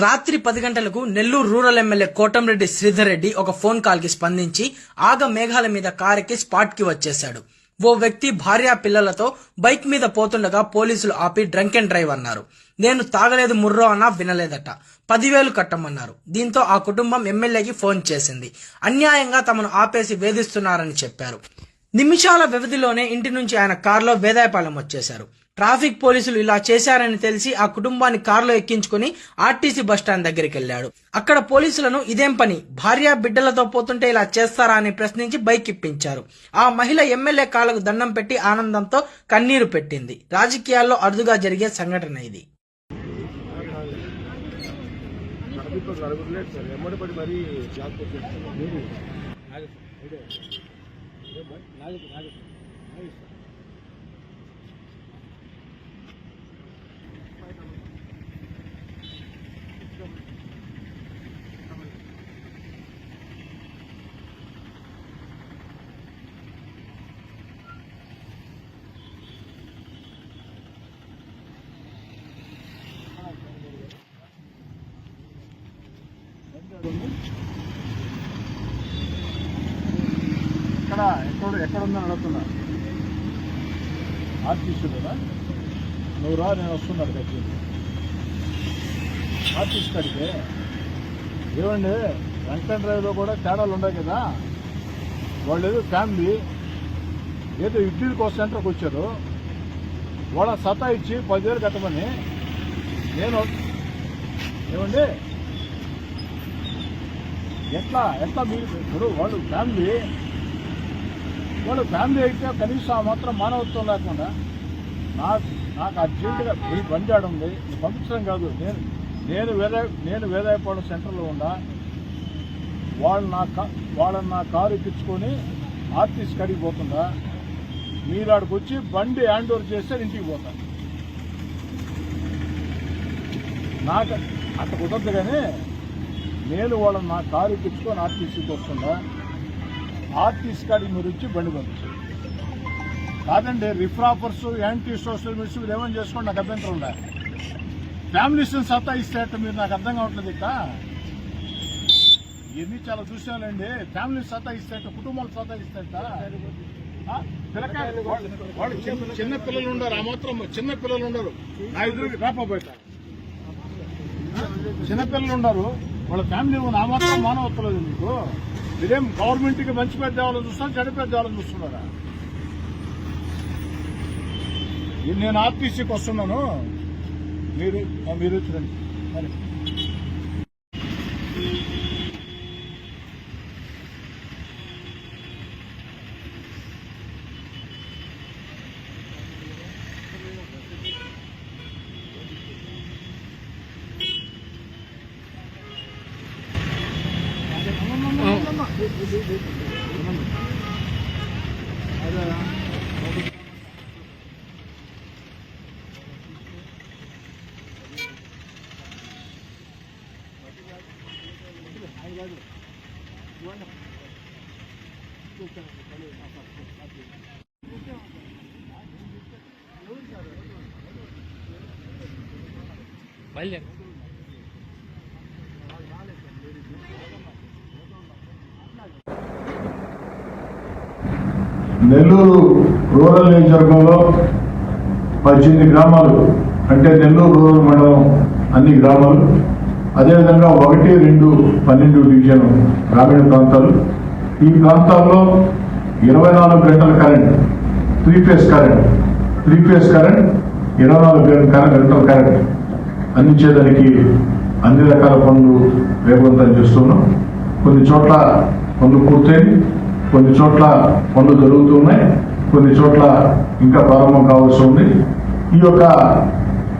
రాత్రి పది గంటలకు నెల్లూరు రూరల్ ఎమ్మెల్యే కోటంరెడ్డి శ్రీధర్ రెడ్డి ఒక ఫోన్ కాల్కి స్పందించి ఆగ మేఘాల మీద కారెక్కి స్పాట్కి వచ్చేశాడు. ఓ వ్యక్తి భార్య పిల్లలతో బైక్ మీద పోతుండగా పోలీసులు ఆపి డ్రంక్ అండ్ డ్రైవ్ అన్నారు. నేను తాగలేదు ముర్రో అన్నా వినలేదట. పదివేలు కట్టమన్నారు. దీంతో ఆ కుటుంబం ఎమ్మెల్యేకి ఫోన్ చేసింది. అన్యాయంగా తమను ఆపేసి వేధిస్తున్నారని చెప్పారు. నిమిషాల వ్యవధిలోనే ఇంటి నుంచి ఆయన కారులో వేదాయపాలెం వచ్చేశారు. ట్రాఫిక్ పోలీసులు ఇలా చేశారని తెలిసి ఆ కుటుంబాన్ని కారులో ఎక్కించుకుని ఆర్టీసీ బస్టాండ్ దగ్గరికి వెళ్ళాడు. అక్కడ పోలీసులను ఇదేం పని? భార్య బిడ్డలతో పోతుంటే ఇలా చేస్తారా అని ప్రశ్నించి బైక్ ఇప్పించారు ఆ మహిళ ఎమ్మెల్యే కాళ్ళకు దండం పెట్టి ఆనందంతో కన్నీరు పెట్టింది. రాజకీయాల్లో అరుదుగా జరిగే సంఘటన ఇది. ఎక్కడ ఎక్కడ ఎక్కడ ఉందని అడుగుతున్నా ఆర్టిస్ట్ కదా నువ్వు రా నేను వస్తున్నాడు దగ్గర ఆర్టిస్ట్ కడితే ఏమండి వెంకటన్ డ్రైవ్లో కూడా తేడాలు ఉన్నాయి కదా? వాళ్ళు ఏదో ఫ్యామిలీ ఏదో ఇడ్లీ కోసం సెంటర్కి వచ్చారు. వాళ్ళ సతా ఇచ్చి పదివేలు కట్టమని నేను ఏమండి? ఎట్లా ఎట్లా మీరు ఇప్పుడు వాళ్ళు ఫ్యామిలీ వాళ్ళు ఫ్యామిలీ అయితే కనీసం ఆ మాత్రం మానవత్వం లేకుండా నాకు నాకు అర్జెంటుగా ఈ బండి ఆడ ఉంది. పంపించడం కాదు. నేను నేను వేరే నేను వేదాయపాడు సెంటర్లో ఉన్నా. వాళ్ళు నా వాళ్ళని నా కారు ఎక్కించుకొని ఆర్టీసీ కడిగి పోతుందా మీరు ఆడికి వచ్చి బండి హ్యాండ్ ఓవర్ చేస్తే ఇంటికి పోతాను నాకు అట్ట కుదరదు కానీ నేను వాళ్ళని నా కారు ఎక్కించుకొని ఆర్టీసీకి వస్తుందా ఆర్టీసీ కాడికి మీరు వచ్చి బండి పంపించు కాదండి రిఫ్రాఫర్స్ యాంటీ సోషల్ మీడియా మీరు ఏమని చేసుకోండి నాకు అభ్యంతరం ఉందా ఫ్యామిలీస్ని సత్తా ఇస్తే మీరు నాకు అర్థం కావట్లేదు ఇక ఇవన్నీ చాలా చూసానండి ఫ్యామిలీ సత్తా ఇస్తే కుటుంబాలు సత్తా ఇస్తే పిల్లకాయలు. వాళ్ళు చిన్న- పిల్లలు ఉండరు ఆ మాత్రం చిన్న పిల్లలు ఉండరు. నా ఎదురు రాకపోతా చిన్నపిల్లలు ఉన్నారు వాళ్ళ ఫ్యామిలీ ఉంది ఆ మాత్రం మానవత్వం లేదు మీకు మీరేం గవర్నమెంట్కి మంచి పెద్ద వాళ్ళని చూస్తున్నారు చెడు పెద్ద వాళ్ళని చూస్తున్నారా? నేను ఆర్టీసీకి వస్తున్నాను. మీరు మీరు మీరు వచ్చి సరే నెల్లూరు రూరల్ నియోజకవర్గంలో పద్దెనిమిది గ్రామాలు అంటే నెల్లూరు రూరల్ మండలం అన్ని గ్రామాలు. అదేవిధంగా ఒకటి రెండు పన్నెండు డివిజన్ గ్రామీణ ప్రాంతాలు. ఈ ప్రాంతాల్లో ఇరవై నాలుగు గంటల current three phase current three phase current ఇరవై నాలుగు గంటల కరెంట్. అందించేదానికి అన్ని రకాల పనులు వేగవంతం చేస్తున్నాం. కొన్ని చోట్ల పనులు పూర్తయింది కొన్ని చోట్ల పనులు జరుగుతున్నాయి కొన్ని చోట్ల ఇంకా ప్రారంభం కావాల్సి ఉంది. ఈ యొక్క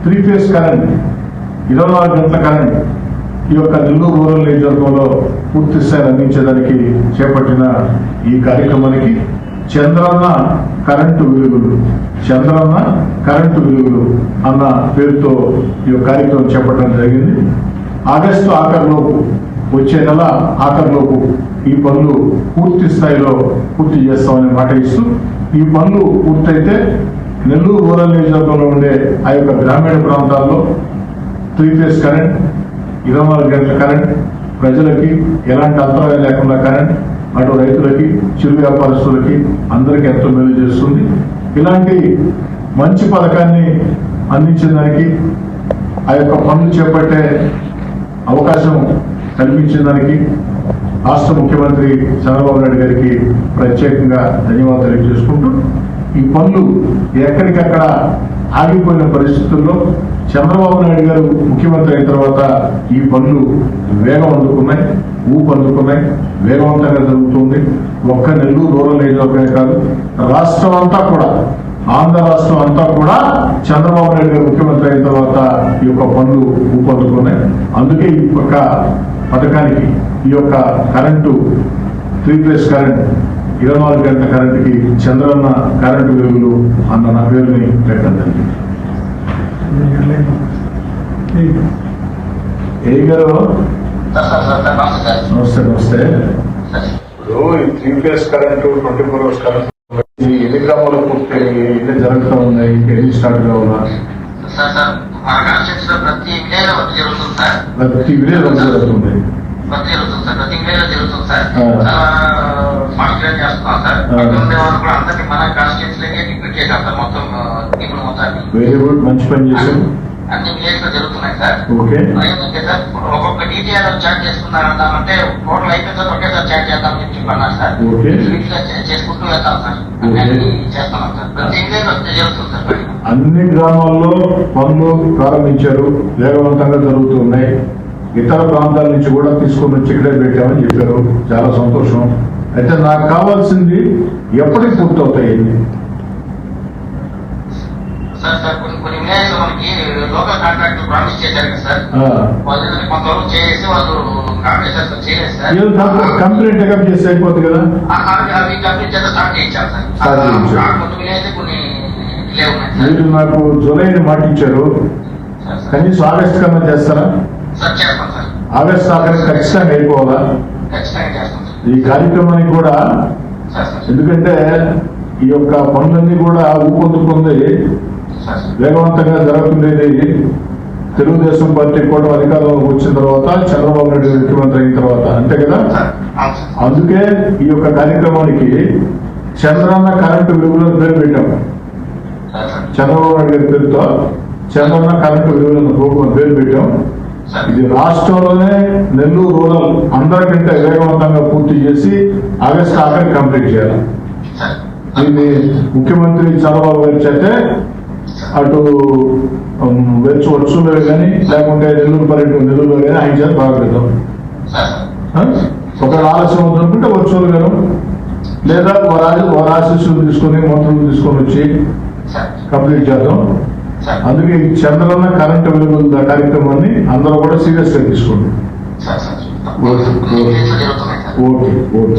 త్రీ ఫేస్ కరెంట్ ఇరవై నాలుగు గంటల కరెంట్ ఈ యొక్క నెల్లూరు రూరల్ నియోజకవర్గంలో పూర్తి స్థాయిని అందించడానికి చేపట్టిన ఈ కార్యక్రమానికి చంద్రన్న కరెంటు వెలుగులు చంద్రన్న కరెంటు వెలుగులు అన్న పేరుతో ఈ కార్యక్రమం చేపట్టడం జరిగింది. ఆగస్టు ఆఖరిలోపు వచ్చే నెల ఆఖరిలోపు ఈ పనులు పూర్తి స్థాయిలో పూర్తి చేస్తామని మాట ఇస్తూ ఈ పనులు పూర్తయితే నెల్లూరు రూరల్ నియోజకవర్గంలో ఉండే ఆ యొక్క గ్రామీణ ప్రాంతాల్లో త్రీ ఫేస్ కరెంట్ ఇరవై నాలుగు గంటల కరెంట్ ప్రజలకి ఎలాంటి అంతరాయం లేకుండా కరెంట్ అటు రైతులకి చిరు వ్యాపారస్తులకి అందరికీ ఎంతో మేలు చేస్తుంది. ఇలాంటి మంచి పథకాన్ని అందించిన దానికి ఆ యొక్క పనులు చేపట్టే అవకాశం కల్పించిన దానికి రాష్ట్ర ముఖ్యమంత్రి చంద్రబాబు నాయుడు గారికి ప్రత్యేకంగా ధన్యవాదాలు తెలియజేసుకుంటూ ఈ పనులు ఎక్కడికక్కడ ఆగిపోయిన పరిస్థితుల్లో చంద్రబాబు నాయుడు గారు ముఖ్యమంత్రి అయిన తర్వాత ఈ పనులు వేగం అందుకున్నాయి ఊపు అందుకున్నాయి వేగవంతంగా జరుగుతుంది. ఒక్క నెల్లూరు రూరల్ ఏరియాలోనే కాదు రాష్ట్రం అంతా కూడా ఆంధ్ర రాష్ట్రం అంతా కూడా చంద్రబాబు నాయుడు గారు ముఖ్యమంత్రి అయిన తర్వాత ఈ యొక్క పనులు ఊపందుకున్నాయి. అందుకే ఈ యొక్క పథకానికి ఈ యొక్క కరెంటు త్రీ ప్లేస్ కరెంట్ ఇరవై నాలుగు గంటల కరెంటుకి చంద్రన్న కరెంటు వెలుగులు అన్న నా పేరుని పెట్టడం జరిగింది. ఏ గారు? నమస్తే నమస్తే. ఇప్పుడు ఈ three phase current twenty four hours current ఈ ఎన్ని గ్రామాలు పూర్తి ఎన్ని జరుగుతూ ఉన్నాయి ఎన్ని స్టార్ట్ కావాలా? ప్రతి విలేజ్ జరుగుతుంది సార్. ప్రతి విలేజ్ జరుగుతుంది ప్రతి జరుగుతుంది సార్ ప్రతి విలేజ్ జరుగుతుంది సార్. చాలా కాన్సన్ట్రేట్ చేస్తున్నాం సార్. ఆ. అక్కడ ఉండే వాళ్ళు కూడా అందరినీ మన కాన్స్టిట్యూన్స్ చేశాం సార్ మొత్తం ఇప్పుడు మొత్తాన్ని వెరీ గుడ్ మంచి పని చేశారు. అన్ని విలేజ్లో జరుగుతున్నాయి సార్. ఓకే ఏంటంటే సార్ ఒక్కొక్క డీటెయిల్ చాట్ చేసుకున్నారంటే టోటల్ అయిపోయిన తర్వాత ఒకేసారి చాట్ చేద్దామని చెప్పి చెప్పన్నారు సార్. చేసుకుంటూ వెళ్తాం సార్. అన్ని. చేస్తున్నాం సార్. ప్రతి విలేజ్ జరుగుతుంది సార్. అన్ని గ్రామాల్లో పనులు ప్రారంభించారు. వేగవంతంగా జరుగుతున్నాయి. ఇతర ప్రాంతాల నుంచి కూడా తీసుకొని వచ్చి ఇక్కడే పెట్టామని చెప్పారు. చాలా సంతోషం. అయితే నాకు కావాల్సింది ఎప్పటికి పూర్తవుతాయి ఇవి? సార్ సార్ కొన్ని విలేజ్ మనకి లోకల్ కాంట్రాక్టర్ ప్రామిస్ చేశారు కదా సార్. వాళ్ళు కొంతవరకు చేసి వాళ్ళు చేయలేదు సార్ కంప్లైంట్ టెకప్ అయిపోతుంది కదా? అవి కంప్లీట్ చేస్తే స్టార్ట్ సార్. కొన్ని విలేజ్ కొన్ని మీరు నాకు జులైని మాటించారు. కనీసం ఆగస్ట్ కన్నా చేస్తారా? ఆగస్ట్ ఆఖరికి ఖచ్చితంగా అయిపోవాలా? ఈ కార్యక్రమానికి కూడా ఎందుకంటే ఈ యొక్క పనులన్నీ కూడా ఊపందుకుంది వేగవంతంగా జరుగుతుండేది తెలుగుదేశం పార్టీ కూడా అధికారంలోకి వచ్చిన తర్వాత చంద్రబాబు నాయుడు ముఖ్యమంత్రి అయిన తర్వాత అంతే కదా? అందుకే ఈ యొక్క కార్యక్రమానికి చంద్రన్న కరెంటు విలువలను పేరు పెట్టాం. చంద్రబాబు నాయుడు గారి పేరుతో చంద్రన్న కరెంటు విలువలను ప్రోగ్రాం పేరు పెట్టాం. ఇది రాష్ట్రంలోనే నెల్లూరు రూరల్ అందరికంటే వేగవంతంగా పూర్తి చేసి ఆగస్టు ఆఖరి కంప్లీట్ చేయాలి. దీన్ని ముఖ్యమంత్రి చంద్రబాబు గారి చేస్తే అటు వెచ్చు వచ్చులో కానీ లేకుంటే నెల్లూరు పర్యటన నెల్లూరులో కానీ ఆయన చేత బాగుపెడతాం సార్ సార్ ఒకవేళ ఆలస్యం అవుతుందంటే వర్చువల్ గాను లేదా వారి వారి ఆశీస్సులు తీసుకొని మంత్రులు తీసుకొని వచ్చి కంప్లీట్ చేద్దాం. అందుకే ఈ చంద్రన్న కరెంట్ వెలుగుల కార్యక్రమాన్ని అందరూ కూడా సీరియస్గా తీసుకోండి. ఓకే. ఓకే. ఓకే.